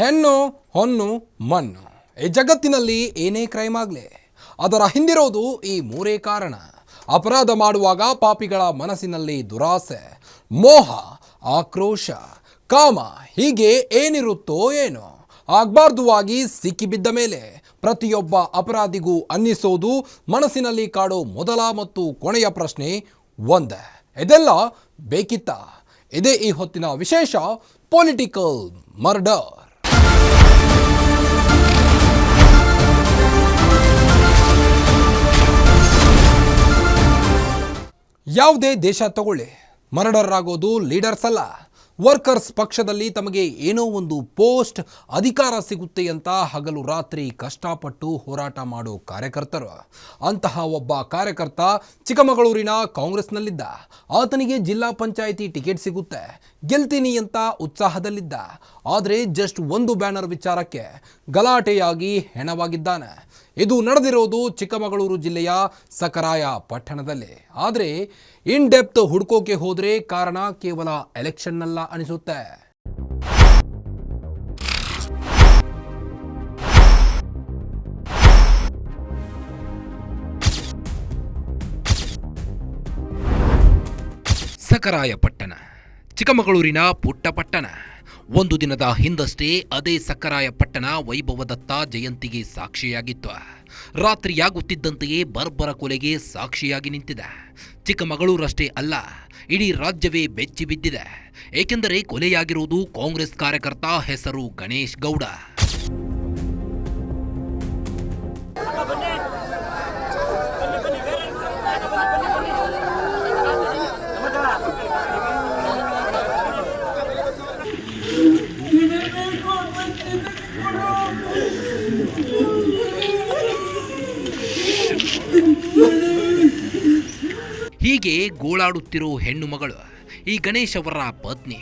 ಹೆಣ್ಣು, ಹೊನ್ನು, ಮಣ್ಣು. ಈ ಜಗತ್ತಿನಲ್ಲಿ ಏನೇ ಕ್ರೈಮ್ ಆಗಲಿ, ಅದರ ಹಿಂದಿರೋದು ಈ ಮೂರೇ ಕಾರಣ. ಅಪರಾಧ ಮಾಡುವಾಗ ಪಾಪಿಗಳ ಮನಸ್ಸಿನಲ್ಲಿ ದುರಾಸೆ, ಮೋಹ, ಆಕ್ರೋಶ. ಕಾಮ ಹೀಗೆ ಏನಿರುತ್ತೋ ಏನೋ, ಆಗ್ಬಾರ್ದುವಾಗಿ ಸಿಕ್ಕಿಬಿದ್ದ ಮೇಲೆ ಪ್ರತಿಯೊಬ್ಬ ಅಪರಾಧಿಗೂ ಅನ್ನಿಸೋದು ಮನಸ್ಸಿನಲ್ಲಿ ಕಾಡೋ ಮೊದಲ ಮತ್ತು ಕೊನೆಯ ಪ್ರಶ್ನೆ ಒಂದೇ. ಇದೆಲ್ಲ ಬೇಕಿತ್ತ? ಇದೇ ಈ ಹೊತ್ತಿನ ವಿಶೇಷ ಪೊಲಿಟಿಕಲ್ ಮರ್ಡರ್. ಯಾವುದೇ ದೇಶ ತಗೊಳ್ಳಿ. ಮರ್ಡರ್ ಆಗೋದು ಲೀಡರ್ಸ್ ಅಲ್ಲ. ವರ್ಕರ್ಸ್ ಪಕ್ಷದಲ್ಲಿ ತಮಗೆ ಏನೋ ಒಂದು ಪೋಸ್ಟ್ ಅಧಿಕಾರ ಸಿಗುತ್ತೆ ಅಂತ ಹಗಲು ರಾತ್ರಿ ಕಷ್ಟಪಟ್ಟು ಹೋರಾಟ ಮಾಡೋ ಕಾರ್ಯಕರ್ತರು. ಅಂತಹ ಒಬ್ಬ ಕಾರ್ಯಕರ್ತ ಚಿಕ್ಕಮಗಳೂರಿನ ಕಾಂಗ್ರೆಸ್ನಲ್ಲಿದ್ದ. ಆತನಿಗೆ ಜಿಲ್ಲಾ ಪಂಚಾಯಿತಿ ಟಿಕೆಟ್ ಸಿಗುತ್ತೆ. ಗೆಲ್ತೀನಿ ಅಂತ ಉತ್ಸಾಹದಲ್ಲಿದ್ದ. ಆದರೆ ಜಸ್ಟ್ ಒಂದು ಬ್ಯಾನರ್ ವಿಚಾರಕ್ಕೆ ಗಲಾಟೆಯಾಗಿ ಹೆಣವಾಗಿದ್ದಾನೆ. ಇದು ನಡೆದಿರೋದು ಚಿಕ್ಕಮಗಳೂರು ಜಿಲ್ಲೆಯ ಸಕರಾಯ ಪಟ್ಟಣದಲ್ಲಿ. ಆದರೆ ಇನ್ ಡೆಪ್ತ್ ಹುಡ್ಕೋಕೆ ಹೋದರೆ ಕಾರಣ ಕೇವಲ ಎಲೆಕ್ಷನ್ನಲ್ಲ ಅನಿಸುತ್ತೆ. ಸಕರಾಯ ಪಟ್ಟಣ ಚಿಕ್ಕಮಗಳೂರಿನ ಪುಟ್ಟ ಪಟ್ಟಣ ಒಂದು ದಿನದ ಹಿಂದಷ್ಟೇ ಅದೇ ಸಕ್ಕರಾಯ ಪಟ್ಟಣ ವೈಭವದತ್ತ ಜಯಂತಿಗೆ ಸಾಕ್ಷಿಯಾಗಿತ್ತು. ರಾತ್ರಿಯಾಗುತ್ತಿದ್ದಂತೆಯೇ ಬರ್ಬರ ಕೊಲೆಗೆ ಸಾಕ್ಷಿಯಾಗಿ ನಿಂತಿದೆ. ಚಿಕ್ಕಮಗಳೂರಷ್ಟೇ ಅಲ್ಲ, ಇಡೀ ರಾಜ್ಯವೇ ಬೆಚ್ಚಿ ಬಿದ್ದಿದೆ. ಏಕೆಂದರೆ ಕೊಲೆಯಾಗಿರುವುದು ಕಾಂಗ್ರೆಸ್ ಕಾರ್ಯಕರ್ತ ಹೆಸರು ಗಣೇಶ್ ಗೌಡ. ಹೀಗೆ ಗೋಳಾಡುತ್ತಿರೋ ಹೆಣ್ಣು ಮಗಳು ಈ ಗಣೇಶ್ ಅವರ ಪತ್ನಿ.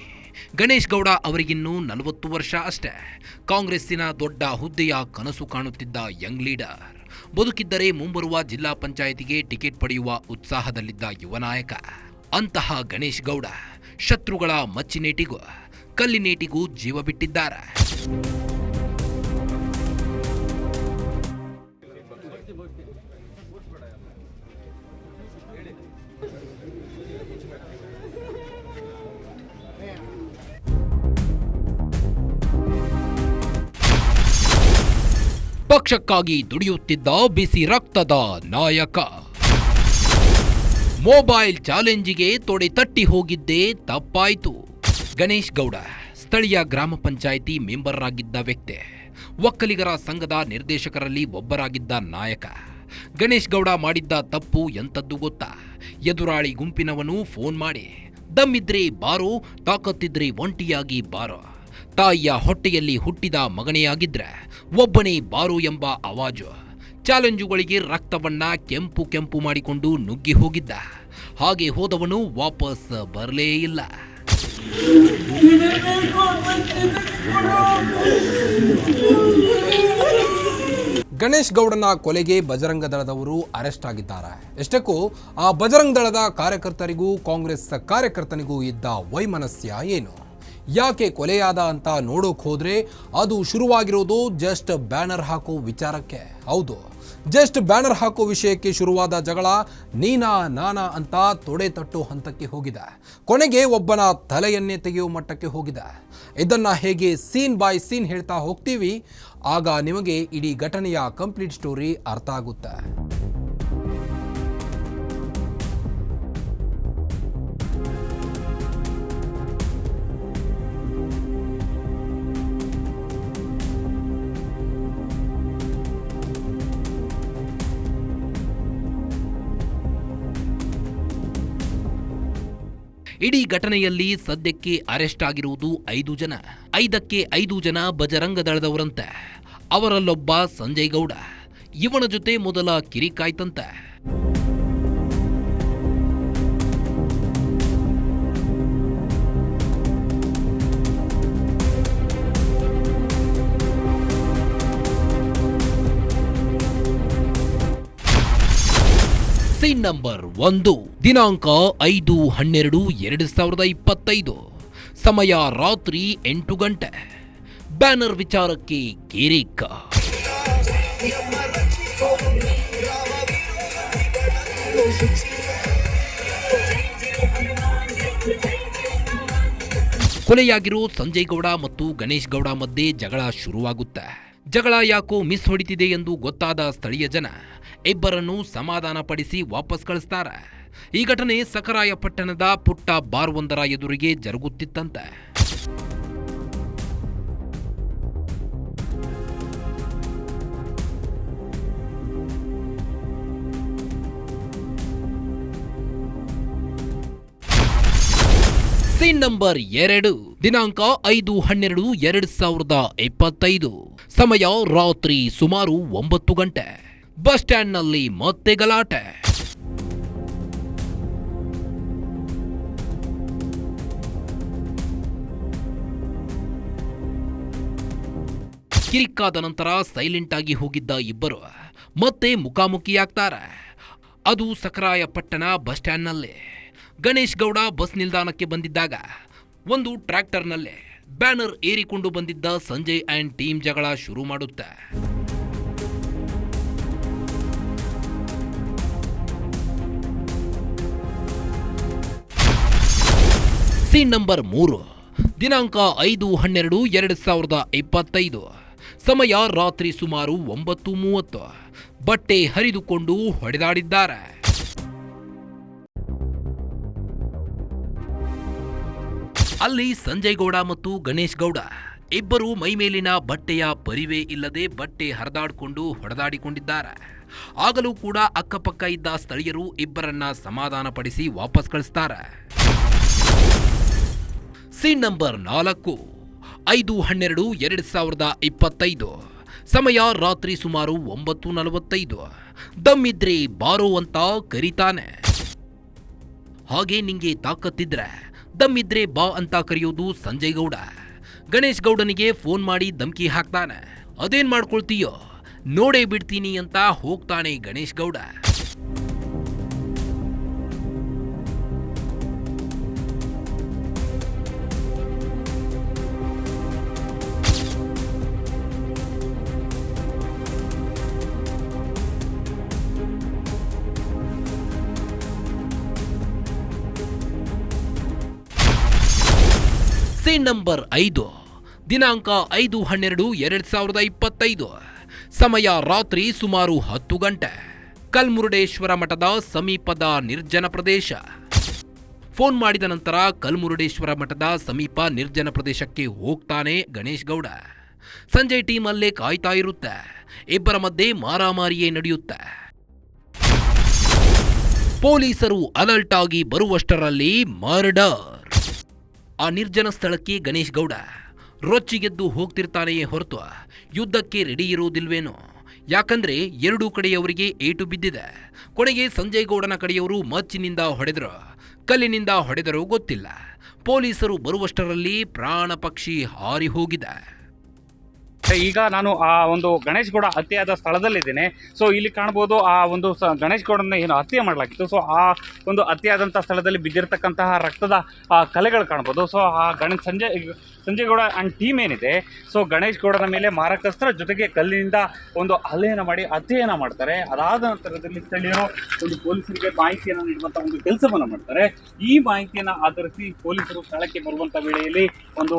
ಗಣೇಶ್ ಗೌಡ ಅವರಿಗಿನ್ನೂ ನಲವತ್ತು ವರ್ಷ ಅಷ್ಟೇ. ಕಾಂಗ್ರೆಸ್ಸಿನ ದೊಡ್ಡ ಹುದ್ದೆಯ ಕನಸು ಕಾಣುತ್ತಿದ್ದ ಯಂಗ್ ಲೀಡರ್ ಬದುಕಿದ್ದರೆ ಮುಂಬರುವ ಜಿಲ್ಲಾ ಪಂಚಾಯಿತಿಗೆ ಟಿಕೆಟ್ ಪಡೆಯುವ ಉತ್ಸಾಹದಲ್ಲಿದ್ದ ಯುವ ನಾಯಕ. ಅಂತಹ ಗಣೇಶ್ ಗೌಡ ಶತ್ರುಗಳ ಮಚ್ಚಿನೇಟಿಗೂ, ಕಲ್ಲಿನೇಟಿಗೂ ಜೀವ ಬಿಟ್ಟಿದ್ದಾರೆ. ಪಕ್ಷಕ್ಕಾಗಿ ದುಡಿಯುತ್ತಿದ್ದ ಬಿಸಿ ರಕ್ತದ ನಾಯಕ. ಮೊಬೈಲ್ ಚಾಲೆಂಜಿಗೆ ತೊಡೆ ತಟ್ಟಿ ಹೋಗಿದ್ದೇ ತಪ್ಪಾಯಿತು. ಗಣೇಶ್ ಗೌಡ, ಸ್ಥಳೀಯ ಗ್ರಾಮ ಪಂಚಾಯಿತಿ ಮೆಂಬರ್ ಆಗಿದ್ದ ವ್ಯಕ್ತಿ. ಒಕ್ಕಲಿಗರ ಸಂಘದ ನಿರ್ದೇಶಕರಲ್ಲಿ ಒಬ್ಬರಾಗಿದ್ದ ನಾಯಕ. ಗಣೇಶ್ ಗೌಡ ಮಾಡಿದ್ದ ತಪ್ಪು ಎಂತದ್ದು ಗೊತ್ತಾ? ಎದುರಾಳಿ ಗುಂಪಿನವನು ಫೋನ್ ಮಾಡಿ, ದಮ್ಮಿದ್ರೆ ಬಾರೋ, ತಾಕತ್ತಿದ್ರೆ ಒಂಟಿಯಾಗಿ ಬಾರೋ. ತಾಯಿಯ ಹೊಟ್ಟೆಯಲ್ಲಿ ಹುಟ್ಟಿದ ಮಗನೇ ಆಗಿದ್ರೆ ಒಬ್ಬನೇ ಬಾರು ಎಂಬ ಅವಾಜು. ಚಾಲೆಂಜುಗಳಿಗೆ ರಕ್ತವನ್ನ ಕೆಂಪು ಕೆಂಪು ಮಾಡಿಕೊಂಡು ನುಗ್ಗಿ ಹೋಗಿದ್ದ. ಹಾಗೆ ಹೋದವನು ವಾಪಸ್ ಬರಲೇ ಇಲ್ಲ. ಗಣೇಶ್ ಗೌಡನ ಕೊಲೆಗೆ ಬಜರಂಗ ದಳದವರು ಅರೆಸ್ಟ್ ಆಗಿದ್ದಾರೆ. ಎಷ್ಟಕ್ಕೂ ಆ ಬಜರಂಗ ದಳದ ಕಾರ್ಯಕರ್ತರಿಗೂ ಕಾಂಗ್ರೆಸ್ ಕಾರ್ಯಕರ್ತನಿಗೂ ಇದ್ದ ವೈಮನಸ್ಯ ಏನು? ಯಾಕೆ ಕೊಲೆಯಾದ ಅಂತ ನೋಡೋಕ್ ಹೋದರೆ ಅದು ಶುರುವಾಗಿರೋದು ಜಸ್ಟ್ ಬ್ಯಾನರ್ ಹಾಕೋ ವಿಚಾರಕ್ಕೆ. ಹೌದು. ಜಸ್ಟ್ ಬ್ಯಾನರ್ ಹಾಕೋ ವಿಷಯಕ್ಕೆ ಶುರುವಾದ ಜಗಳ ನೀನಾ ನಾನಾ ಅಂತ ತೊಡೆ ತಟ್ಟೋ ಹಂತಕ್ಕೆ ಹೋಗಿದೆ. ಕೊನೆಗೆ ಒಬ್ಬನ ತಲೆಯನ್ನೇ ತೆಗೆಯುವ ಮಟ್ಟಕ್ಕೆ ಹೋಗಿದೆ. ಇದನ್ನ ಹೇಗೆ ಸೀನ್ ಬಾಯ್ ಸೀನ್ ಹೇಳ್ತಾ ಹೋಗ್ತೀವಿ, ಆಗ ನಿಮಗೆ ಇಡೀ ಘಟನೆಯ ಕಂಪ್ಲೀಟ್ ಸ್ಟೋರಿ ಅರ್ಥ ಆಗುತ್ತೆ. ಇಡೀ ಘಟನೆಯಲ್ಲಿ ಸದ್ಯಕ್ಕೆ ಅರೆಸ್ಟ್ ಆಗಿರುವುದು ಐದು ಜನ. ಐದಕ್ಕೆ ಐದು ಜನ ಬಜರಂಗ ದಳದವರಂತೆ ಅವರಲ್ಲೊಬ್ಬ ಸಂಜಯ್ ಗೌಡ. ಇವನ ಜೊತೆ ಮೊದಲ ಕಿರಿಕಾಯ್ತಂತೆ ಸೀನ್ ನಂಬರ್ ಒಂದು. ದಿನಾಂಕ ಐದು ಹನ್ನೆರಡು ಎರಡು ಸಾವಿರದ ಇಪ್ಪತ್ತೈದು. ಸಮಯ ರಾತ್ರಿ ಎಂಟು ಗಂಟೆ. ಬ್ಯಾನರ್ ವಿಚಾರಕ್ಕೆ ಕೇರಿಕ. ಕೊಲೆಯಾಗಿರೋ ಸಂಜಯ್ ಗೌಡ ಮತ್ತು ಗಣೇಶ್ ಗೌಡ ಮಧ್ಯೆ ಜಗಳ ಶುರುವಾಗುತ್ತೆ. ಜಗಳ ಯಾಕೋ ಮಿಸ್ ಹೊಡಿತಿದೆ ಎಂದು ಗೊತ್ತಾದ ಸ್ಥಳೀಯ ಜನ ಇಬ್ಬರನ್ನು ಸಮಾಧಾನ ಪಡಿಸಿ ವಾಪಸ್ ಕಳಿಸ್ತಾರೆ. ಈ ಘಟನೆ ಸಕರಾಯ ಪಟ್ಟಣದ ಪುಟ್ಟ ಬಾರ್ ಒಂದರ ಎದುರಿಗೆ ಜರುಗುತ್ತಿತ್ತಂತೆ. ಸೀನ್ ನಂಬರ್ ಎರಡು, ದಿನಾಂಕ ಐದು ಹನ್ನೆರಡು ಎರಡು ಸಾವಿರದ ಇಪ್ಪತ್ತೈದು, ಸಮಯ ರಾತ್ರಿ ಸುಮಾರು ಒಂಬತ್ತು ಗಂಟೆ. ಬಸ್ ಸ್ಟ್ಯಾಂಡ್ನಲ್ಲಿ ಮತ್ತೆ ಗಲಾಟೆ. ಕಿರಿಕ್ಕಾದ ನಂತರ ಸೈಲೆಂಟ್ ಆಗಿ ಹೋಗಿದ್ದ ಇಬ್ಬರು ಮತ್ತೆ ಮುಖಾಮುಖಿಯಾಗ್ತಾರೆ. ಅದು ಸಕರಾಯ ಪಟ್ಟಣ ಬಸ್ ಸ್ಟ್ಯಾಂಡ್ನಲ್ಲಿ. ಗಣೇಶ್ ಗೌಡ ಬಸ್ ನಿಲ್ದಾಣಕ್ಕೆ ಬಂದಿದ್ದಾಗ ಒಂದು ಟ್ರ್ಯಾಕ್ಟರ್ನಲ್ಲೇ ಬ್ಯಾನರ್ ಏರಿಕೊಂಡು ಬಂದಿದ್ದ ಸಂಜಯ್ ಆ್ಯಂಡ್ ಟೀಮ್ ಜಗಳ ಶುರು ಮಾಡುತ್ತೆ. ಸೀನ್ ನಂಬರ್ ಮೂರು, ದಿನಾಂಕ ಐದು ಹನ್ನೆರಡು ಎರಡು ಸಾವಿರದ ಇಪ್ಪತ್ತೈದು. ಸಮಯ ರಾತ್ರಿ ಸುಮಾರು ಒಂಬತ್ತು ಮೂವತ್ತು. ಬಟ್ಟೆ ಹರಿದುಕೊಂಡು ಹೊಡೆದಾಡಿದ್ದಾರೆ. ಅಲ್ಲಿ ಸಂಜಯ್ ಗೌಡ ಮತ್ತು ಗಣೇಶ್ ಗೌಡ ಇಬ್ಬರು ಮೈಮೇಲಿನ ಬಟ್ಟೆಯ ಪರಿವೇ ಇಲ್ಲದೆ ಬಟ್ಟೆ ಹರಿದಾಡಿಕೊಂಡು ಹೊಡೆದಾಡಿಕೊಂಡಿದ್ದಾರೆ. ಆಗಲೂ ಕೂಡ ಅಕ್ಕಪಕ್ಕ ಇದ್ದ ಸ್ಥಳೀಯರು ಇಬ್ಬರನ್ನ ಸಮಾಧಾನಪಡಿಸಿ ವಾಪಸ್ ಕಳಿಸ್ತಾರೆ. ಸೀನ್ ನಂಬರ್ ನಾಲ್ಕು. ಐದು ಹನ್ನೆರಡು ಎರಡು ಸಾವಿರದ ಇಪ್ಪತ್ತೈದು. ಸಮಯ ರಾತ್ರಿ ಸುಮಾರು ಒಂಬತ್ತು ನಲವತ್ತೈದು. ದಮ್ಮಿದ್ರೆ ಬಾರೋ ಅಂತ ಕರೀತಾನೆ. ಹಾಗೆ ನಿಂಗೆ ತಾಕತ್ತಿದ್ರೆ, ದಮ್ಮಿದ್ರೆ ಬಾ ಅಂತ ಕರೆಯೋದು ಸಂಜಯ್ ಗೌಡ ಗಣೇಶ್ ಗೌಡನಿಗೆ ಫೋನ್ ಮಾಡಿ ಧಮ್ಕಿ ಹಾಕ್ತಾನೆ. ಅದೇನ್ ಮಾಡ್ಕೊಳ್ತೀಯೋ, ನೋಡೇ ಬಿಡ್ತೀನಿ ಅಂತ ಹೋಗ್ತಾನೆ ಗಣೇಶ್ ಗೌಡ. ಸೀನ್ ನಂಬರ್ ಐದು. ದಿನಾಂಕ ಐದು ಹನ್ನೆರಡು ಎರಡ್ ಸಾವಿರದ ಇಪ್ಪತ್ತೈದು. ಸಮಯ ರಾತ್ರಿ ಸುಮಾರು ಹತ್ತು ಗಂಟೆ. ಕಲ್ಮುರುಡೇಶ್ವರ ಮಠದ ಸಮೀಪದ ನಿರ್ಜನ ಪ್ರದೇಶ. ಫೋನ್ ಮಾಡಿದ ನಂತರ ಕಲ್ಮುರುಡೇಶ್ವರ ಮಠದ ಸಮೀಪ ನಿರ್ಜನ ಪ್ರದೇಶಕ್ಕೆ ಹೋಗ್ತಾನೆ ಗಣೇಶ್ ಗೌಡ. ಸಂಜೆ ಟೀಮ್ ಅಲ್ಲೇ ಕಾಯ್ತಾ ಇರುತ್ತೆ. ಇಬ್ಬರ ಮಧ್ಯೆ ಮಾರಾಮಾರಿಯೇ ನಡೆಯುತ್ತೆ. ಪೊಲೀಸರು ಅಲರ್ಟ್ ಆಗಿ ಬರುವಷ್ಟರಲ್ಲಿ ಮರ್ಡರ್. ಆ ನಿರ್ಜನ ಸ್ಥಳಕ್ಕೆ ಗಣೇಶ್ ಗೌಡ. ರೊಚ್ಚಿಗೆದ್ದು ಹೋಗ್ತಿರ್ತಾನೆಯೇ ಹೊರತು ಯುದ್ಧಕ್ಕೆ ರೆಡಿ ಇರುವುದಿಲ್ವೇನೋ. ಯಾಕಂದ್ರೆ ಎರಡೂ ಕಡೆಯವರಿಗೆ ಏಟು ಬಿದ್ದಿದೆ. ಕೊನೆಗೆ ಸಂಜಯ್ ಗೌಡನ ಕಡೆಯವರು ಮಚ್ಚಿನಿಂದ ಹೊಡೆದರು. ಕಲ್ಲಿನಿಂದ ಹೊಡೆದರೂ ಗೊತ್ತಿಲ್ಲ. ಪೊಲೀಸರು ಬರುವಷ್ಟರಲ್ಲಿ ಪ್ರಾಣ ಪಕ್ಷಿ ಹಾರಿ ಹೋಗಿದೆ. ಈಗ ನಾನು ಆ ಒಂದು ಗಣೇಶ್ ಗೌಡ ಹತ್ಯೆಯಾದ ಸ್ಥಳದಲ್ಲಿದ್ದೇನೆ. ಸೊ ಇಲ್ಲಿ ಕಾಣ್ಬೋದು ಆ ಒಂದು ಸ ಗಣೇಶ್ ಗೌಡನ ಏನು ಹತ್ಯೆ ಮಾಡಲಾಗಿತ್ತು. ಸೊ ಆ ಒಂದು ಹತ್ಯೆಯಾದಂಥ ಸ್ಥಳದಲ್ಲಿ ಬಿದ್ದಿರತಕ್ಕಂತಹ ರಕ್ತದ ಕಲೆಗಳು ಕಾಣ್ಬೋದು. ಸೊ ಆ ಗಣೇಶ್ ಸಂಜಯ್ ಗೌಡ ಆ್ಯಂಡ್ ಟೀಮ್ ಏನಿದೆ. ಸೊ ಗಣೇಶ್ ಗೌಡನ ಮೇಲೆ ಮಾರಕಸ್ತ್ರ ಜೊತೆಗೆ ಕಲ್ಲಿನಿಂದ ಒಂದು ಹಲ್ಲೆಯನ್ನು ಮಾಡಿ ಹತ್ಯೆಯನ್ನು ಮಾಡ್ತಾರೆ. ಅದಾದ ನಂತರದಲ್ಲಿ ಸ್ಥಳೀಯರು ಒಂದು ಪೊಲೀಸರಿಗೆ ಮಾಹಿತಿಯನ್ನು ನೀಡುವಂಥ ಒಂದು ಕೆಲಸವನ್ನು ಮಾಡ್ತಾರೆ. ಈ ಮಾಹಿತಿಯನ್ನು ಆಧರಿಸಿ ಪೊಲೀಸರು ಸ್ಥಳಕ್ಕೆ ಬರುವಂಥ ವೇಳೆಯಲ್ಲಿ ಒಂದು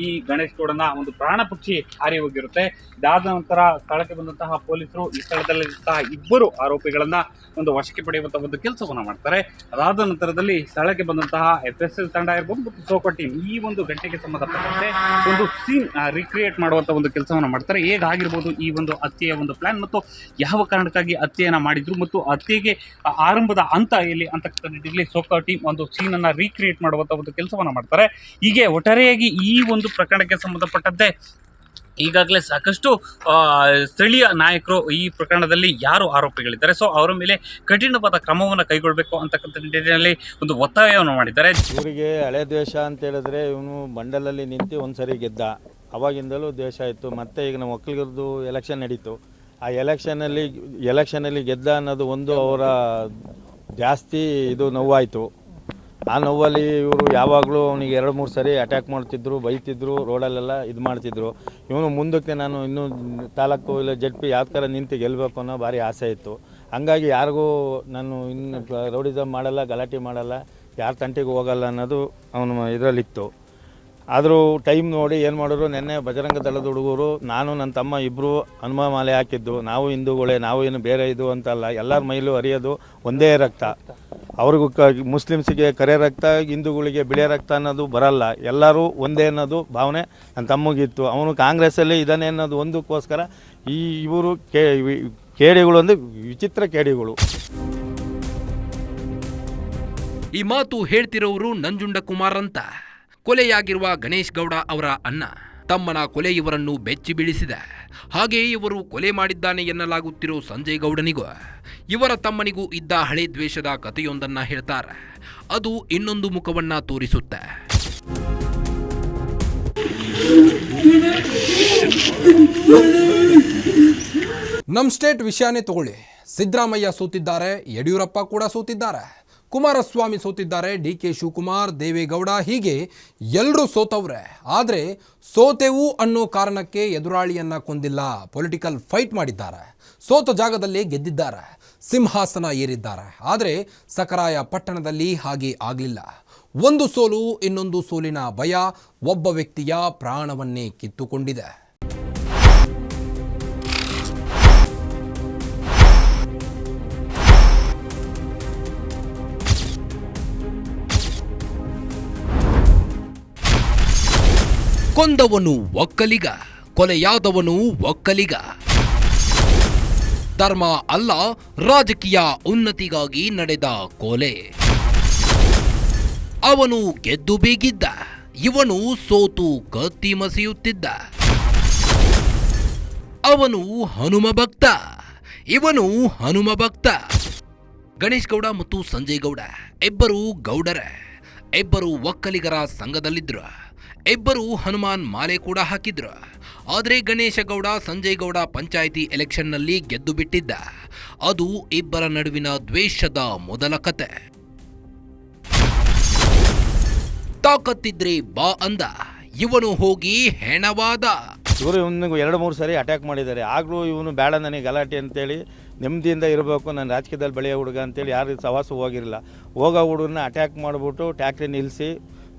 ಈ ಗಣೇಶ್ ಗೌಡನ ಒಂದು ಪ್ರಾಣ ಪಕ್ಷಿ ಹಾರಿ ಹೋಗಿರುತ್ತೆ ಇದಾದ ನಂತರ ಸ್ಥಳಕ್ಕೆ ಬಂದಂತಹ ಪೊಲೀಸರು ಈ ಸ್ಥಳದಲ್ಲಿರುವಂತಹ ಇಬ್ಬರು ಆರೋಪಿಗಳನ್ನ ಒಂದು ವಶಕ್ಕೆ ಪಡೆಯುವಂತಹ ಒಂದು ಕೆಲಸವನ್ನು ಮಾಡ್ತಾರೆ. ಅದಾದ ನಂತರದಲ್ಲಿ ಸ್ಥಳಕ್ಕೆ ಬಂದಂತಹ ಎಫ್ ಎಸ್ ಎಲ್ ತಂಡ ಇರ್ಬೋದು ಮತ್ತು ಸೋಕೋ ಟೀಮ್ ಈ ಒಂದು ಗಂಟೆಗೆ ಸಂಬಂಧಪಟ್ಟಂತೆ ಒಂದು ಸೀನ್ ರಿಕ್ರಿಯೇಟ್ ಮಾಡುವಂತಹ ಒಂದು ಕೆಲಸವನ್ನ ಮಾಡ್ತಾರೆ. ಹೇಗಾಗಿರ್ಬೋದು ಈ ಒಂದು ಹತ್ಯೆಯ ಒಂದು ಪ್ಲಾನ್ ಮತ್ತು ಯಾವ ಕಾರಣಕ್ಕಾಗಿ ಹತ್ಯೆಯನ್ನು ಮಾಡಿದ್ರು ಮತ್ತು ಹತ್ಯೆಗೆ ಆರಂಭದ ಹಂತ ಎಲ್ಲಿ ಅಂತಕ್ಕೆ ನಿಟ್ಟಿನಲ್ಲಿ ಸೋಕೋ ಟೀಮ್ ಒಂದು ಸೀನ್ ಅನ್ನ ರೀಕ್ರಿಯೇಟ್ ಮಾಡುವಂತಹ ಒಂದು ಕೆಲಸವನ್ನ ಮಾಡ್ತಾರೆ. ಹೀಗೆ ಒಟ್ಟಾರೆಯಾಗಿ ಈ ಒಂದು ಪ್ರಕರಣಕ್ಕೆ ಸಂಬಂಧಪಟ್ಟಂತೆ ಈಗಾಗಲೇ ಸಾಕಷ್ಟು ಸ್ಥಳೀಯ ನಾಯಕರು ಈ ಪ್ರಕರಣದಲ್ಲಿ ಯಾರು ಆರೋಪಿಗಳಿದ್ದಾರೆ. ಸೊ ಅವರ ಮೇಲೆ ಕಠಿಣವಾದ ಕ್ರಮವನ್ನು ಕೈಗೊಳ್ಳಬೇಕು ಅಂತಕ್ಕಂಥ ನಿಟ್ಟಿನಲ್ಲಿ ಒಂದು ಒತ್ತಾಯವನ್ನು ಮಾಡಿದ್ದಾರೆ. ಇವರಿಗೆ ಹಳೆ ದ್ವೇಷ ಅಂತ ಹೇಳಿದ್ರೆ ಇವನು ಮಂಡಲಲ್ಲಿ ನಿಂತು ಒಂದು ಸರಿ ಗೆದ್ದ. ಅವಾಗಿಂದಲೂ ದ್ವೇಷ ಇತ್ತು. ಮತ್ತೆ ಈಗ ನಮ್ಮ ಒಕ್ಕಲಿಗರದ್ದು ಎಲೆಕ್ಷನ್ ನಡೀತು. ಆ ಎಲೆಕ್ಷನಲ್ಲಿ ಎಲೆಕ್ಷನಲ್ಲಿ ಗೆದ್ದ ಅನ್ನೋದು ಒಂದು ಅವರ ಜಾಸ್ತಿ ಇದು ನೋವಾಯಿತು. ಆ ನೋವಲ್ಲಿ ಇವರು ಯಾವಾಗಲೂ ಅವನಿಗೆ ಎರಡು, ಮೂರು ಸರಿ ಅಟ್ಯಾಕ್ ಮಾಡ್ತಿದ್ರು, ಬೈತಿದ್ರು, ರೋಡಲ್ಲೆಲ್ಲ ಇದು ಮಾಡ್ತಿದ್ರು. ಇವನು ಮುಂದಕ್ಕೆ ನಾನು ಇನ್ನೂ ತಾಲೂಕು ಇಲ್ಲ ಜಡ್ ಪಿ ಯಾವ ಥರ ನಿಂತು ಗೆಲ್ಲಬೇಕು ಅನ್ನೋ ಭಾರಿ ಆಸೆ ಇತ್ತು. ಹಂಗಾಗಿ ಯಾರಿಗೂ ನಾನು ಇನ್ನು ರೌಡಿಸಮ್ ಮಾಡಲ್ಲ, ಗಲಾಟೆ ಮಾಡಲ್ಲ, ಯಾರ ತಂಟೆಗೂ ಹೋಗಲ್ಲ ಅನ್ನೋದು ಅವನ ಇದರಲ್ಲಿತ್ತು. ಆದರೂ ಟೈಮ್ ನೋಡಿ ಏನು ಮಾಡಿದ್ರು? ನಿನ್ನೆ ಬಜರಂಗ ದಳದ ಹುಡುಗರು, ನಾನು ನನ್ನ ತಮ್ಮ ಇಬ್ಬರು ಹನುಮ ಮಾಲೆ ಹಾಕಿದ್ದು. ನಾವು ಹಿಂದೂಗಳೇ, ನಾವು ಏನು ಬೇರೆ ಇದು ಅಂತಲ್ಲ. ಎಲ್ಲರ ಮೈಲೂ ಅರಿಯೋದು ಒಂದೇ ರಕ್ತ. ಅವ್ರಿಗೂ ಕ, ಮುಸ್ಲಿಮ್ಸಿಗೆ ಕರೆ ರಕ್ತ, ಹಿಂದೂಗಳಿಗೆ ಬಿಳೆ ರಕ್ತ ಅನ್ನೋದು ಬರಲ್ಲ. ಎಲ್ಲರೂ ಒಂದೇ ಅನ್ನೋದು ಭಾವನೆ ನನ್ನ ತಮ್ಮಗಿತ್ತು. ಅವನು ಕಾಂಗ್ರೆಸ್ಸಲ್ಲಿ ಇದ್ದಾನೆ ಅನ್ನೋದು ಒಂದಕ್ಕೋಸ್ಕರ ಈ ಇವರು ಕೇ ಕೇಡಿಗಳು ಅಂದರೆ ವಿಚಿತ್ರ ಕೇಡಿಗಳು. ಈ ಮಾತು ಹೇಳ್ತಿರೋರು ನಂಜುಂಡ ಕುಮಾರ್ ಅಂತ. ಕೊಲೆಯಾಗಿರುವ ಗಣೇಶ್ ಗೌಡ ಅವರ ಅಣ್ಣ ತಮ್ಮನ ಕೊಲೆ ಇವರನ್ನು ಬೆಚ್ಚಿ ಬೀಳಿಸಿದೆ. ಹಾಗೆಯೇ ಇವರು ಕೊಲೆ ಮಾಡಿದ್ದಾನೆ ಎನ್ನಲಾಗುತ್ತಿರೋ ಸಂಜಯ್ ಗೌಡನಿಗೂ, ಇವರ ತಮ್ಮನಿಗೂ ಇದ್ದ ಹಳೆ ದ್ವೇಷದ ಕಥೆಯೊಂದನ್ನ ಹೇಳ್ತಾರೆ. ಅದು ಇನ್ನೊಂದು ಮುಖವನ್ನ ತೋರಿಸುತ್ತೆ. ನಮ್ಮ ಸ್ಟೇಟ್ ವಿಷಯನೇ ತಗೊಳ್ಳಿ. ಸಿದ್ದರಾಮಯ್ಯ ಸೋತಿದ್ದಾರೆ, ಯಡಿಯೂರಪ್ಪ ಕೂಡ ಸೋತಿದ್ದಾರೆ. ಕುಮಾರಸ್ವಾಮಿ ಸೋತಿದ್ದಾರೆ. ಡಿ ಕೆ ಶಿವಕುಮಾರ್, ದೇವೇಗೌಡ ಹೀಗೆ ಎಲ್ಲರೂ ಸೋತವ್ರೆ. ಆದರೆ ಸೋತೆವು ಅನ್ನೋ ಕಾರಣಕ್ಕೆ ಎದುರಾಳಿಯನ್ನು ಕೊಂದಿಲ್ಲ. ಪೊಲಿಟಿಕಲ್ ಫೈಟ್ ಮಾಡಿದ್ದಾರೆ. ಸೋತ ಜಾಗದಲ್ಲಿ ಗೆದ್ದಿದ್ದಾರೆ. ಸಿಂಹಾಸನ ಏರಿದ್ದಾರೆ. ಆದರೆ ಸಕರಾಯ ಪಟ್ಟಣದಲ್ಲಿ ಹಾಗೆ ಆಗಲಿಲ್ಲ. ಒಂದು ಸೋಲು ಇನ್ನೊಂದು ಸೋಲಿನ ಭಯ ಒಬ್ಬ ವ್ಯಕ್ತಿಯ ಪ್ರಾಣವನ್ನೇ ಕಿತ್ತುಕೊಂಡಿದೆ. ಕೊಂದವನು ಒಕ್ಕಲಿಗ, ಕೊಲೆಯಾದವನು ಒಕ್ಕಲಿಗ. ಧರ್ಮ ಅಲ್ಲ, ರಾಜಕೀಯ ಉನ್ನತಿಗಾಗಿ ನಡೆದ ಕೊಲೆ. ಅವನು ಗೆದ್ದು ಬೀಗಿದ್ದ, ಇವನು ಸೋತು ಕತ್ತಿ ಮಸಿಯುತ್ತಿದ್ದ. ಅವನು ಹನುಮ ಭಕ್ತ, ಇವನು ಹನುಮ ಭಕ್ತ. ಗಣೇಶ್ ಗೌಡ ಮತ್ತು ಸಂಜಯ್ ಗೌಡ, ಇಬ್ಬರು ಗೌಡರ, ಇಬ್ಬರು ಒಕ್ಕಲಿಗರ ಸಂಘದಲ್ಲಿದ್ರು. ಇಬ್ಬರು ಹನುಮಾನ್ ಮಾಲೆ ಕೂಡ ಹಾಕಿದ್ರು. ಆದರೆ ಗಣೇಶ ಗೌಡ, ಸಂಜಯ್ ಗೌಡ ಪಂಚಾಯಿತಿ ಎಲೆಕ್ಷನ್ನಲ್ಲಿ ಗೆದ್ದು ಬಿಟ್ಟಿದ್ದ. ಅದು ಇಬ್ಬರ ನಡುವಿನ ದ್ವೇಷದ ಮೊದಲ ಕತೆ. ತಾಕತ್ತಿದ್ರೆ ಬಾ ಅಂದ. ಇವನು ಹೋಗಿ ಹೆಣವಾದ. ಇವರು ಇವನಿಗೆ ಎರಡು ಮೂರು ಸಾರಿ ಅಟ್ಯಾಕ್ ಮಾಡಿದ್ದಾರೆ. ಆಗಲೂ ಇವನು ಬೇಡ ನನಗೆ ಗಲಾಟೆ ಅಂತೇಳಿ, ನೆಮ್ಮದಿಯಿಂದ ಇರಬೇಕು, ನಾನು ರಾಜಕೀಯದಲ್ಲಿ ಬೆಳೆಯೋ ಹುಡುಗ ಅಂತೇಳಿ ಯಾರು ಸವಾಸ ಹೋಗಿರಲಿಲ್ಲ ಹೋಗೋ ಹುಡುಗನ ಅಟ್ಯಾಕ್ ಮಾಡಿಬಿಟ್ಟು ಟ್ಯಾಕ್ರಿ ನಿಲ್ಲಿಸಿ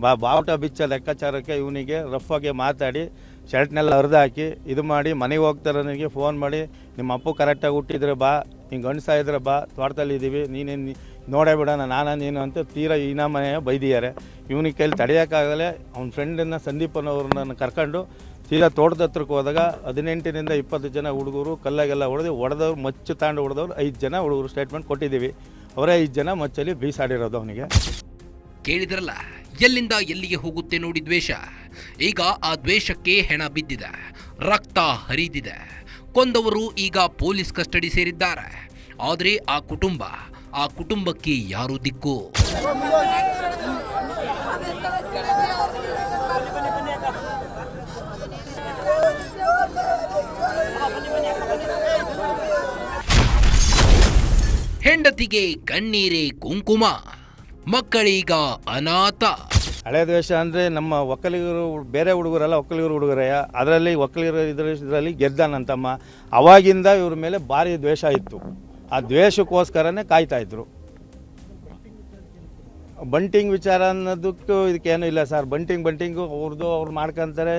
ಬಾ ಬಾವುಟ ಬಿಚ್ಚ ಲೆಕ್ಕಾಚಾರಕ್ಕೆ ಇವನಿಗೆ ರಫ್ ಆಗಿ ಮಾತಾಡಿ ಶರ್ಟ್ನೆಲ್ಲ ಹಾಕಿ ಇದು ಮಾಡಿ ಮನೆಗೆ ಹೋಗ್ತಾರೆ ಫೋನ್ ಮಾಡಿ, ನಿಮ್ಮ ಅಪ್ಪು ಕರೆಕ್ಟಾಗಿ ಹುಟ್ಟಿದ್ರೆ ಬಾ ಹಿಂಗೆ ಗಂಡಸ ಇದ್ರೆ ಬಾ, ತೋಟದಲ್ಲಿ ಇದ್ದೀವಿ ನೀನೇನು ನೋಡೇ ಬಿಡೋಣ, ನಾನು ನೀನು ಅಂತ ತೀರಾ ಈನ ಮನೆ ಬೈದಿದ್ದಾರೆ. ಇವನಿಗೆ ಕೈಲಿ ತಡೆಯೋಕ್ಕಾಗಲೇ ಅವ್ನ ಫ್ರೆಂಡನ್ನು ಸಂದೀಪನವ್ರನ್ನ ಕರ್ಕೊಂಡು ತೀರಾ ತೋಟದ ಹತ್ರಕ್ಕೆ ಹೋದಾಗ ಹದಿನೆಂಟರಿಂದ ಇಪ್ಪತ್ತು ಜನ ಹುಡುಗರು ಕಲ್ಲಾಗೆಲ್ಲ ಹೊಡೆದು ಹೊಡೆದವ್ರು ಮಚ್ಚು ತಾಂಡು ಹೊಡೆದವ್ರು ಐದು ಜನ ಹುಡುಗರು ಸ್ಟೇಟ್ಮೆಂಟ್ ಕೊಟ್ಟಿದ್ದೀವಿ. ಅವರೇ ಐದು ಜನ ಮಚ್ಚಲ್ಲಿ ಬೀಸಾಡಿರೋದು ಅವನಿಗೆ. ಕೇಳಿದ್ರಲ್ಲ, ಎಲ್ಲಿಂದ ಎಲ್ಲಿಗೆ ಹೋಗುತ್ತೆ ನೋಡಿ ದ್ವೇಷ. ಈಗ ಆ ದ್ವೇಷಕ್ಕೆ ಹೆಣ ಬಿದ್ದಿದೆ, ರಕ್ತ ಹರಿದಿದೆ. ಕೊಂದವರು ಈಗ ಪೊಲೀಸ್ ಕಸ್ಟಡಿ ಸೇರಿದ್ದಾರೆ. ಆದರೆ ಆ ಕುಟುಂಬ, ಆ ಕುಟುಂಬಕ್ಕೆ ಯಾರು ದಿಕ್ಕು? ಹೆಂಡತಿಗೆ ಕಣ್ಣೀರೇ ಕುಂಕುಮ. ಮಕ್ಕಳೀಗ ಅನಾಥ. ಹಳೆ ದ್ವೇಷ ಅಂದರೆ ನಮ್ಮ ಒಕ್ಕಲಿಗರು, ಬೇರೆ ಹುಡುಗರಲ್ಲ ಒಕ್ಕಲಿಗರು ಹುಡುಗರೇ. ಅದರಲ್ಲಿ ಒಕ್ಕಲಿಗರ ಇದ್ರ ಇದರಲ್ಲಿ ಗೆದ್ದ ನನ್ನ ತಮ್ಮ ಅವಾಗಿಂದ ಇವ್ರ ಮೇಲೆ ಭಾರಿ ದ್ವೇಷ ಇತ್ತು. ಆ ದ್ವೇಷಕ್ಕೋಸ್ಕರನೇ ಕಾಯ್ತಾ ಇದ್ರು. ಬಂಟಿಂಗ್ ವಿಚಾರ ಅನ್ನೋದಕ್ಕೂ ಇದಕ್ಕೇನು ಇಲ್ಲ ಸರ್. ಬಂಟಿಂಗ್, ಬಂಟಿಂಗು ಅವ್ರದ್ದು ಅವ್ರು ಮಾಡ್ಕೊಂತಾರೆ,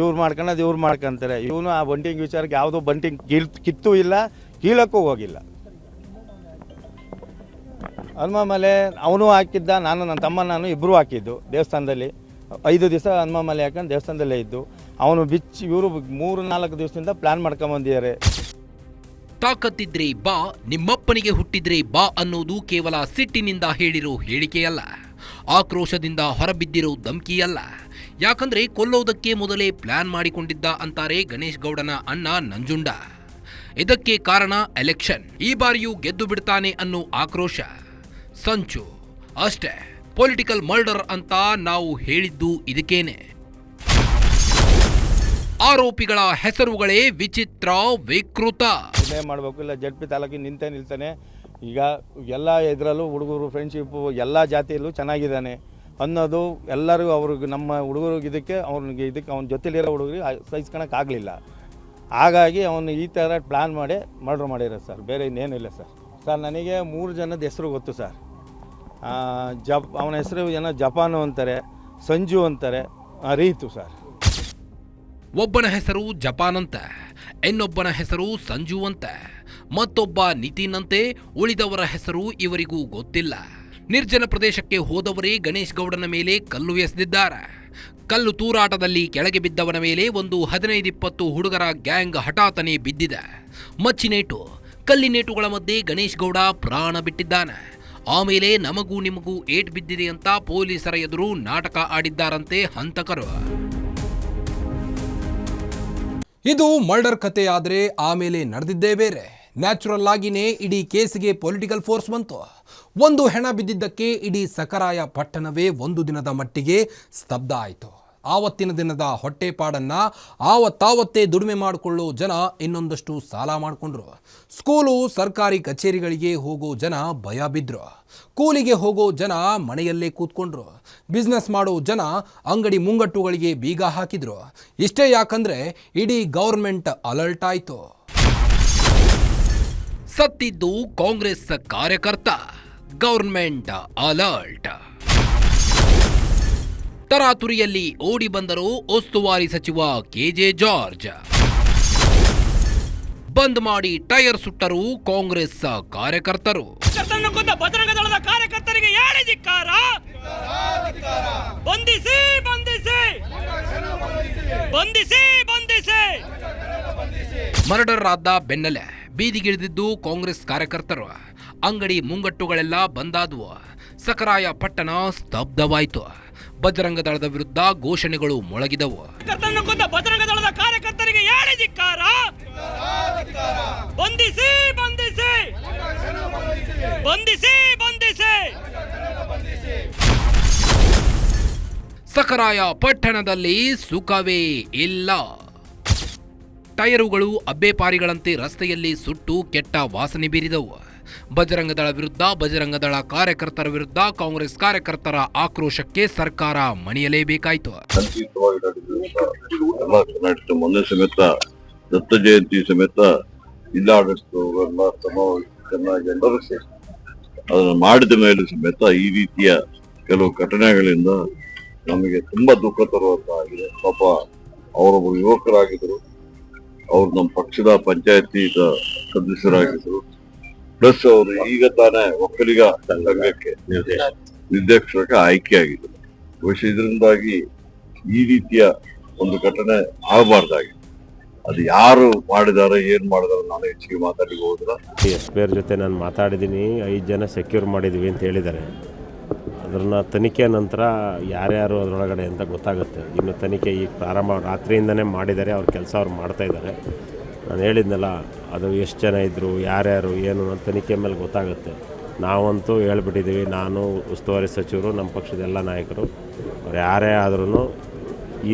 ಇವ್ರು ಮಾಡ್ಕೊಳ್ಳೋದು ಇವ್ರು ಮಾಡ್ಕೊಂತಾರೆ. ಇವನು ಆ ಬಂಟಿಂಗ್ ವಿಚಾರಕ್ಕೆ ಯಾವುದೋ ಬಂಟಿಂಗ್ ಕಿತ್ತೂ ಇಲ್ಲ, ಕೀಳಕ್ಕೂ ಹೋಗಿಲ್ಲ. ಹನುಮ ಮಲೆ ಅವನು ಹಾಕಿದ್ದ, ನಾನು ನನ್ನ ತಮ್ಮ, ನಾನು ಇಬ್ಬರು ಹಾಕಿದ್ದು ದೇವಸ್ಥಾನದಲ್ಲಿ. ಐದು ದಿವಸ ಹನುಮ ಮಲೆ ಹಾಕೊಂಡು ದೇವಸ್ಥಾನದಲ್ಲೇ ಇದ್ದು, ಅವನು ಬಿಚ್ಚಿ, ಇವರು ಮೂರು, ನಾಲ್ಕು ದಿವಸದಿಂದ ಪ್ಲ್ಯಾನ್ ಮಾಡ್ಕೊಂಬಂದಿದ್ದಾರೆ. ತಾಕತ್ತಿದ್ರೆ ಬಾ, ನಿಮ್ಮಪ್ಪನಿಗೆ ಹುಟ್ಟಿದ್ರೆ ಬಾ ಅನ್ನೋದು ಕೇವಲ ಸಿಟ್ಟಿನಿಂದ ಹೇಳಿರೋ ಹೇಳಿಕೆಯಲ್ಲ ಆಕ್ರೋಶದಿಂದ ಹೊರಬಿದ್ದಿರೋ ಧಮ್ಕಿಯಲ್ಲ ಯಾಕಂದ್ರೆ ಕೊಲ್ಲೋದಕ್ಕೆ ಮೊದಲೇ ಪ್ಲಾನ್ ಮಾಡಿಕೊಂಡಿದ್ದ ಅಂತಾರೆ ಗಣೇಶ್ ಗೌಡನ ಅಣ್ಣ ನಂಜುಂಡ. ಇದಕ್ಕೆ ಕಾರಣ ಎಲೆಕ್ಷನ್ ಈ ಬಾರಿಯೂ ಗೆದ್ದು ಬಿಡ್ತಾನೆ ಅನ್ನೋ ಆಕ್ರೋಶ. ಸಂಚು. ಅಷ್ಟೇ ಪೊಲಿಟಿಕಲ್ ಮರ್ಡರ್ ಅಂತ ನಾವು ಹೇಳಿದ್ದು ಇದಕ್ಕೇನೆ. ಆರೋಪಿಗಳ ಹೆಸರುಗಳೇ ವಿಚಿತ್ರ, ವಿಕೃತ. ಮಾಡಬೇಕು, ಇಲ್ಲ ಜಡ್ ಪಿ ತಾಲೂಕಿಗೆ ನಿಂತೇ ನಿಲ್ತಾನೆ. ಈಗ ಎಲ್ಲ ಇದರಲ್ಲೂ ಹುಡುಗರು ಫ್ರೆಂಡ್ಶಿಪ್ಪು ಎಲ್ಲ ಜಾತಿಯಲ್ಲೂ ಚೆನ್ನಾಗಿದ್ದಾನೆ. ಅನ್ನೋದು ಎಲ್ಲರಿಗೂ ಅವ್ರಿಗೆ, ನಮ್ಮ ಹುಡುಗರಿಗೆ ಇದಕ್ಕೆ, ಅವ್ನಿಗೆ ಇದಕ್ಕೆ, ಅವ್ನ ಜೊತೆಲಿರೋ ಹುಡುಗರಿಗೆ ಸಹಿಸ್ಕೊಳಕ್ಕೆ ಆಗಲಿಲ್ಲ. ಹಾಗಾಗಿ ಅವನು ಈ ಥರ ಪ್ಲ್ಯಾನ್ ಮಾಡಿ ಮರ್ಡ್ರ್ ಮಾಡಿರೋ ಸರ್. ಬೇರೆ ಇನ್ನೇನಿಲ್ಲ ಸರ್. ಸರ್, ನನಗೆ ಮೂರು ಜನದ ಹೆಸರು ಗೊತ್ತು ಸರ್. ಜಪ್, ಅವನ ಹೆಸರು ಏನೋ ಜಪಾನು ಅಂತಾರೆ, ಸಂಜು ಅಂತಾರೆ ರೀತು ಸರ್. ಒಬ್ಬನ ಹೆಸರು ಜಪಾನ್ ಅಂತ, ಇನ್ನೊಬ್ಬನ ಹೆಸರು ಸಂಜು ಅಂತ, ಮತ್ತೊಬ್ಬ ನಿತಿನ್ ಅಂತೆ, ಉಳಿದವರ ಹೆಸರು ಇವರಿಗೂ ಗೊತ್ತಿಲ್ಲ. ನಿರ್ಜನ ಪ್ರದೇಶಕ್ಕೆ ಹೋದವರೇ ಗಣೇಶ್ ಗೌಡನ ಮೇಲೆ ಕಲ್ಲು ಎಸೆದಿದ್ದಾರೆ. ಕಲ್ಲು ತೂರಾಟದಲ್ಲಿ ಕೆಳಗೆ ಬಿದ್ದವನ ಮೇಲೆ ಒಂದು ಹದಿನೈದು ಇಪ್ಪತ್ತು ಹುಡುಗರ ಗ್ಯಾಂಗ್ ಹಠಾತನೆ ಬಿದ್ದಿದೆ. ಮಚ್ಚಿನೇಟು, ಕಲ್ಲಿನೇಟುಗಳ ಮಧ್ಯೆ ಗಣೇಶ್ ಗೌಡ ಪ್ರಾಣ ಬಿಟ್ಟಿದ್ದಾನೆ. ಆಮೇಲೆ ನಮಗೂ ನಿಮಗೂ ಏಟ್ ಬಿದ್ದಿದೆ ಅಂತ ಪೊಲೀಸರ ಎದುರು ನಾಟಕ ಆಡಿದ್ದಾರಂತೆ ಹಂತಕರು. ಇದು ಮರ್ಡರ್ ಕತೆ ಆದರೆ ಆಮೇಲೆ ನಡೆದಿದ್ದೇ ಬೇರೆ. ನ್ಯಾಚುರಲ್ ಆಗಿನೇ ಇಡೀ ಕೇಸಿಗೆ ಪೊಲಿಟಿಕಲ್ ಫೋರ್ಸ್ ಬಂತು. ಒಂದು ಹೆಣ ಬಿದ್ದಿದ್ದಕ್ಕೆ ಇಡೀ ಸಕರಾಯ ಪಟ್ಟಣವೇ ಒಂದು ದಿನದ ಮಟ್ಟಿಗೆ ಸ್ತಬ್ಧ ಆಯಿತು. ಆವತ್ತಿನ ದಿನದ ಹೊಟ್ಟೆಪಾಡನ್ನು ಆವತ್ತಾವತ್ತೇ ದುಡಿಮೆ ಮಾಡಿಕೊಳ್ಳೋ ಜನ ಇನ್ನೊಂದಷ್ಟು ಸಾಲ ಮಾಡಿಕೊಂಡ್ರು. ಸ್ಕೂಲು, ಸರ್ಕಾರಿ ಕಚೇರಿಗಳಿಗೆ ಹೋಗೋ ಜನ ಭಯ ಬಿದ್ದರು ಕೂಲಿಗೆ ಹೋಗೋ ಜನ ಮನೆಯಲ್ಲೇ ಕೂತ್ಕೊಂಡ್ರು. ಬಿಸ್ನೆಸ್ ಮಾಡೋ ಜನ ಅಂಗಡಿ ಮುಂಗಟ್ಟುಗಳಿಗೆ ಬೀಗ ಹಾಕಿದ್ರು. ಇಷ್ಟೇ ಯಾಕಂದರೆ ಇಡೀ ಗೌರ್ಮೆಂಟ್ ಅಲರ್ಟ್ ಆಯಿತು. ಸತ್ತಿದ್ದು ಕಾಂಗ್ರೆಸ್ ಕಾರ್ಯಕರ್ತ. Government alert. ತರಾತುರಿಯಲ್ಲಿ ಓಡಿ ಬಂದರು ಉಸ್ತುವಾರಿ ಸಚಿವ ಕೆಜೆ ಜಾರ್ಜ್. ಬಂದ್ ಮಾಡಿ ಟೈರ್ ಸುಟ್ಟರು ಕಾಂಗ್ರೆಸ್ ಕಾರ್ಯಕರ್ತರು. ದಳದ ಕಾರ್ಯಕರ್ತರಿಗೆ ಧಿಕ್ಕಾರ. ಬಂಧಿಸಿ ಬಂಧಿಸಿ. ಬಂಧಿಸಿ ಬಂಧಿಸಿ. ಮರ್ಡರ್ ಆದ ಬೆನ್ನಲೆ ಬೀದಿಗಿಳಿದಿದ್ದು ಕಾಂಗ್ರೆಸ್ ಕಾರ್ಯಕರ್ತರು. ಅಂಗಡಿ ಮುಂಗಟ್ಟುಗಳೆಲ್ಲ ಬಂದಾದವು. ಸಕರಾಯ ಪಟ್ಟಣ ಸ್ತಬ್ಧವಾಯಿತು. ಬಜರಂಗ ದಳದ ವಿರುದ್ಧ ಘೋಷಣೆಗಳು ಮೊಳಗಿದವು. ಬಜರಂಗ ದಳದ ಕಾರ್ಯಕರ್ತರಿಗೆ ಧಿಕ್ಕಾರ. ಬಂಧಿಸಿ ಬಂಧಿಸಿ. ಬಂಧಿಸಿ ಬಂಧಿಸಿ. ಸಕರಾಯ ಪಟ್ಟಣದಲ್ಲಿ ಸುಖವೇ ಇಲ್ಲ. ಟೈರುಗಳು ಅಬ್ಬೆಪಾರಿಗಳಂತೆ ರಸ್ತೆಯಲ್ಲಿ ಸುಟ್ಟು ಕೆಟ್ಟ ವಾಸನೆ ಬೀರಿದವು. ಬಜರಂಗ ದಳ ವಿರುದ್ಧ ಬಜರಂಗ ದಳ ಕಾರ್ಯಕರ್ತರ ವಿರುದ್ಧ, ಕಾಂಗ್ರೆಸ್ ಕಾರ್ಯಕರ್ತರ ಆಕ್ರೋಶಕ್ಕೆ ಸರ್ಕಾರ ಮಣಿಯಲೇಬೇಕಾಯಿತು. ಮೊನ್ನೆ ಸಮೇತ, ದತ್ತ ಜಯಂತಿ ಸಮೇತ ಜಿಲ್ಲಾಡಳಿತದವರೆಲ್ಲ ಅದನ್ನು ಮಾಡಿದ ಮೇಲೆ ಸಮೇತ ಈ ರೀತಿಯ ಕೆಲವು ಘಟನೆಗಳಿಂದ ನಮಗೆ ತುಂಬಾ ದುಃಖ ತರುವಂತಾಗಿದೆ. ಪಾಪ ಅವರೊಬ್ಬರು ಯುವಕರಾಗಿದ್ದರು. ಅವ್ರು ನಮ್ಮ ಪಕ್ಷದ ಪಂಚಾಯತಿ ಸದಸ್ಯರಾಗಿದ್ರು ಪ್ಲಸ್ ಅವರು ಈಗ ತಾನೇ ಒಕ್ಕಲಿಗ ಸಂಘಕ್ಕೆ ನಿರ್ದೇಶಕ ಆಯ್ಕೆಯಾಗಿದ್ರು ಬಹುಶಃ ಇದರಿಂದಾಗಿ ಈ ರೀತಿಯ ಒಂದು ಘಟನೆ ಆಗಬಾರ್ದಾಗಿದೆ. ಅದು ಯಾರು ಮಾಡಿದಾರೆ, ಏನ್ ಮಾಡಿದಾರೆ ನಾನು ಹೆಚ್ಚಿಗೆ ಮಾತಾಡಲಿಕ್ಕೆ ಹೋದ್ರ ಎಸ್ ಪಿ ಜೊತೆ ನಾನು ಮಾತಾಡಿದ್ದೀನಿ. ಐದು ಜನ ಸೆಕ್ಯೂರ್ ಮಾಡಿದ್ದೀವಿ ಅಂತ ಹೇಳಿದ್ದಾರೆ. ಅದನ್ನ ತನಿಖೆ ನಂತರ ಯಾರ್ಯಾರು ಅದರೊಳಗಡೆ ಅಂತ ಗೊತ್ತಾಗುತ್ತೆ. ಇನ್ನು ತನಿಖೆ ಈಗ ಪ್ರಾರಂಭ ರಾತ್ರಿಯಿಂದನೇ ಮಾಡಿದ್ದಾರೆ. ಅವ್ರ ಕೆಲಸ ಅವ್ರು ಮಾಡ್ತಾ ಇದ್ದಾರೆ. ನಾನು ಹೇಳಿದ್ನಲ್ಲ, ಅದು ಎಷ್ಟು ಜನ ಇದ್ದರು ಯಾರ್ಯಾರು, ಏನು ಅಂತ ತನಿಖೆ ಮೇಲೆ ಗೊತ್ತಾಗುತ್ತೆ. ನಾವಂತೂ ಹೇಳ್ಬಿಟ್ಟಿದ್ದೀವಿ, ನಾನು ಉಸ್ತುವಾರಿ ಸಚಿವರು, ನಮ್ಮ ಪಕ್ಷದ ಎಲ್ಲ ನಾಯಕರು, ಅವ್ರು ಯಾರೇ ಆದ್ರೂ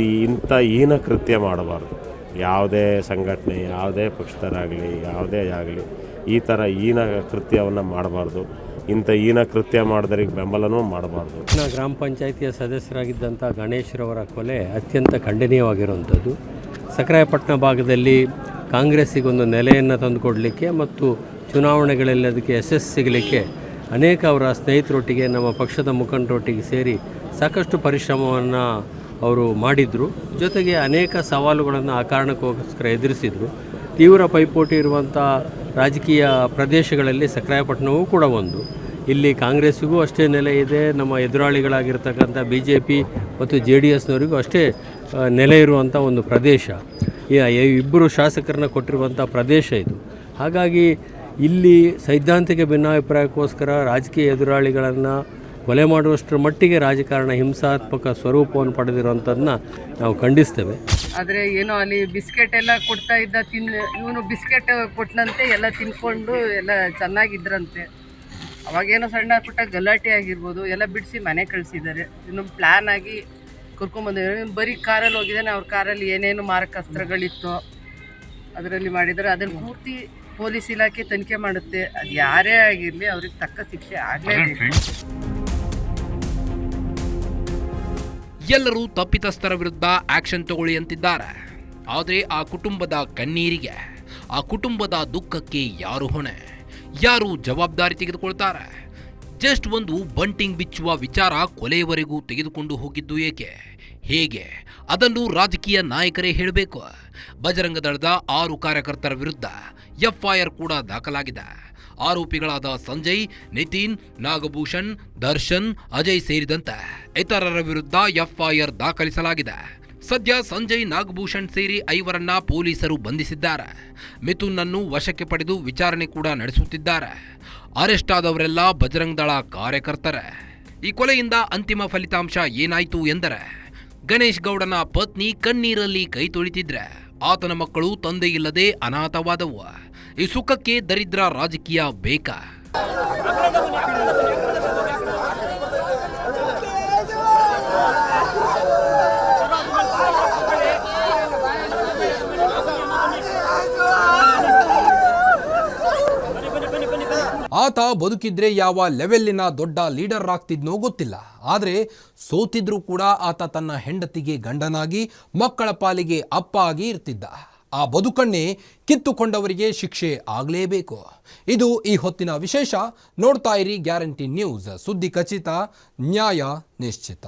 ಈ ಇಂಥ ಹೀನ ಕೃತ್ಯ ಮಾಡಬಾರ್ದು. ಯಾವುದೇ ಸಂಘಟನೆ, ಯಾವುದೇ ಪಕ್ಷದರಾಗಲಿ, ಯಾವುದೇ ಆಗಲಿ, ಈ ಥರ ಹೀನ ಕೃತ್ಯವನ್ನು ಮಾಡಬಾರ್ದು. ಇಂಥ ಹೀನ ಕೃತ್ಯ ಮಾಡಿದ್ರಿಗೆ ಬೆಂಬಲನೂ ಮಾಡಬಾರ್ದು. ಗ್ರಾಮ ಪಂಚಾಯಿತಿಯ ಸದಸ್ಯರಾಗಿದ್ದಂಥ ಗಣೇಶ್ರವರ ಕೊಲೆ ಅತ್ಯಂತ ಖಂಡನೀಯವಾಗಿರುವಂಥದ್ದು. ಸಕರಾಯಪಟ್ಟಣ ಭಾಗದಲ್ಲಿ ಕಾಂಗ್ರೆಸ್ಸಿಗೊಂದು ನೆಲೆಯನ್ನು ತಂದುಕೊಡಲಿಕ್ಕೆ ಮತ್ತು ಚುನಾವಣೆಗಳಲ್ಲಿ ಅದಕ್ಕೆ ಯಶಸ್ಸು ಸಿಗಲಿಕ್ಕೆ ಅನೇಕ ಅವರ ಸ್ನೇಹಿತರೊಟ್ಟಿಗೆ ನಮ್ಮ ಪಕ್ಷದ ಮುಖಂಡರೊಟ್ಟಿಗೆ ಸೇರಿ ಸಾಕಷ್ಟು ಪರಿಶ್ರಮವನ್ನು ಅವರು ಮಾಡಿದರು. ಜೊತೆಗೆ ಅನೇಕ ಸವಾಲುಗಳನ್ನು ಆ ಕಾರಣಕ್ಕೋಸ್ಕರ ಎದುರಿಸಿದರು. ತೀವ್ರ ಪೈಪೋಟಿ ಇರುವಂಥ ರಾಜಕೀಯ ಪ್ರದೇಶಗಳಲ್ಲಿ ಸಕ್ರಾಯಪಟ್ಟಣವೂ ಕೂಡ ಒಂದು. ಇಲ್ಲಿ ಕಾಂಗ್ರೆಸ್ಸಿಗೂ ಅಷ್ಟೇ ನೆಲೆ ಇದೆ. ನಮ್ಮ ಎದುರಾಳಿಗಳಾಗಿರ್ತಕ್ಕಂಥ ಬಿ ಜೆ ಪಿ ಮತ್ತು ಜೆ ಡಿ ಎಸ್ನವರಿಗೂ ಅಷ್ಟೇ ನೆಲೆ ಇರುವಂಥ ಒಂದು ಪ್ರದೇಶ. ಇಬ್ಬರು ಶಾಸಕರನ್ನ ಕೊಟ್ಟಿರುವಂಥ ಪ್ರದೇಶ ಇದು. ಹಾಗಾಗಿ ಇಲ್ಲಿ ಸೈದ್ಧಾಂತಿಕ ಭಿನ್ನಾಭಿಪ್ರಾಯಕ್ಕೋಸ್ಕರ ರಾಜಕೀಯ ಎದುರಾಳಿಗಳನ್ನು ಕೊಲೆ ಮಾಡುವಷ್ಟರ ಮಟ್ಟಿಗೆ ರಾಜಕಾರಣ ಹಿಂಸಾತ್ಮಕ ಸ್ವರೂಪವನ್ನು ಪಡೆದಿರುವಂಥದ್ದನ್ನ ನಾವು ಖಂಡಿಸ್ತೇವೆ. ಆದರೆ ಏನೋ ಅಲ್ಲಿ ಬಿಸ್ಕೆಟ್ ಎಲ್ಲ ಕೊಡ್ತಾ ಇದ್ದ ತಿನ್, ಇವನು ಬಿಸ್ಕೆಟ್ ಕೊಟ್ಟನಂತೆ ಎಲ್ಲ ತಿನ್ಕೊಂಡು ಎಲ್ಲ ಚೆನ್ನಾಗಿದ್ರಂತೆ. ಅವಾಗೇನೋ ಸಣ್ಣ ಪುಟ್ಟ ಗಲಾಟೆ ಆಗಿರ್ಬೋದು, ಎಲ್ಲ ಬಿಡಿಸಿ ಮನೆ ಕಳಿಸಿದ್ದಾರೆ. ಇನ್ನು ಪ್ಲ್ಯಾನ್ ಆಗಿ ಕರ್ಕೊಂಬಂದಿದ್ದಾರೆ ಬರೀ ಕಾರಲ್ಲಿ ಹೋಗಿದ್ದಾನೆ ಅವ್ರ ಕಾರಲ್ಲಿ ಏನೇನು ಮಾರಕಾಸ್ತ್ರಗಳಿತ್ತು ಅದರಲ್ಲಿ ಮಾಡಿದ್ದಾರೆ. ಅದನ್ನು ಪೂರ್ತಿ ಪೊಲೀಸ್ ಇಲಾಖೆ ತನಿಖೆ ಮಾಡುತ್ತೆ. ಅದು ಯಾರೇ ಆಗಿರಲಿ ಅವ್ರಿಗೆ ತಕ್ಕ ಶಿಕ್ಷೆ ಆಗಲೇಬೇಕು ಎಲ್ಲರೂ ತಪ್ಪಿತಸ್ಥರ ವಿರುದ್ಧ ಆಕ್ಷನ್ ತಗೊಳ್ಳಿ ಅಂತಿದ್ದಾರೆ. ಆದರೆ ಆ ಕುಟುಂಬದ ಕಣ್ಣೀರಿಗೆ ಆ ಕುಟುಂಬದ ದುಃಖಕ್ಕೆ ಯಾರು ಹೊಣೆ? ಯಾರು ಜವಾಬ್ದಾರಿ ತೆಗೆದುಕೊಳ್ತಾರೆ? ಜಸ್ಟ್ ಒಂದು ಬಂಟಿಂಗ್ ಬಿಚ್ಚುವ ವಿಚಾರ ಕೊಲೆಯವರೆಗೂ ತೆಗೆದುಕೊಂಡು ಹೋಗಿದ್ದು ಏಕೆ? ಹೇಗೆ? ಅದನ್ನು ರಾಜಕೀಯ ನಾಯಕರೇ ಹೇಳಬೇಕು. ಬಜರಂಗ ದಳದ ಆರು ಕಾರ್ಯಕರ್ತರ ವಿರುದ್ಧ ಎಫ್ಐಆರ್ ಕೂಡ ದಾಖಲಾಗಿದೆ. ಆರೋಪಿಗಳಾದ ಸಂಜಯ್, ನಿತಿನ್, ನಾಗಭೂಷಣ್, ದರ್ಶನ್, ಅಜಯ್ ಸೇರಿದಂತೆ ಇತರರ ವಿರುದ್ಧ ಎಫ್ಐಆರ್ ದಾಖಲಿಸಲಾಗಿದೆ. ಸದ್ಯ ಸಂಜಯ್, ನಾಗಭೂಷಣ್ ಸೇರಿ ಐವರನ್ನ ಪೊಲೀಸರು ಬಂಧಿಸಿದ್ದಾರೆ. ಮಿಥುನ್ನನ್ನು ವಶಕ್ಕೆ ಪಡೆದು ವಿಚಾರಣೆ ಕೂಡ ನಡೆಸುತ್ತಿದ್ದಾರೆ. ಅರೆಸ್ಟ್ ಆದವರೆಲ್ಲ ಬಜರಂಗ್ ದಳ ಕಾರ್ಯಕರ್ತರೆ. ಈ ಕೊಲೆಯಿಂದ ಅಂತಿಮ ಫಲಿತಾಂಶ ಏನಾಯಿತು ಎಂದರೆ, ಗಣೇಶ್ ಗೌಡನ ಪತ್ನಿ ಕಣ್ಣೀರಲ್ಲಿ ಕೈ ತೊಳಿತಿದ್ರೆ, ಆತನ ಮಕ್ಕಳು ತಂದೆ ಇಲ್ಲದೆ ಅನಾಥವಾದವು. ಈ ಸುಖಕ್ಕೆ ದರಿದ್ರ ರಾಜಕೀಯ ಬೇಕಾ. ಆತ ಬದುಕಿದ್ರೆ ಯಾವ ಲೆವೆಲ್ಲಿನ ದೊಡ್ಡ ಲೀಡರ್ ಆಗ್ತಿದ್ನೋ ಗೊತ್ತಿಲ್ಲ. ಆದರೆ ಸೋತಿದ್ರೂ ಕೂಡ ಆತ ತನ್ನ ಹೆಂಡತಿಗೆ ಗಂಡನಾಗಿ, ಮಕ್ಕಳ ಪಾಲಿಗೆ ಅಪ್ಪ ಆಗಿ ಇರ್ತಿದ್ದ. ಆ ಬದುಕನ್ನೇ ಕಿತ್ತುಕೊಂಡವರಿಗೆ ಶಿಕ್ಷೆ ಆಗಲೇಬೇಕು. ಇದು ಈ ಹೊತ್ತಿನ ವಿಶೇಷ. ನೋಡ್ತಾ ಇರಿ ಗ್ಯಾರಂಟಿ ನ್ಯೂಸ್. ಸುದ್ದಿ ಖಚಿತ, ನ್ಯಾಯ ನಿಶ್ಚಿತ.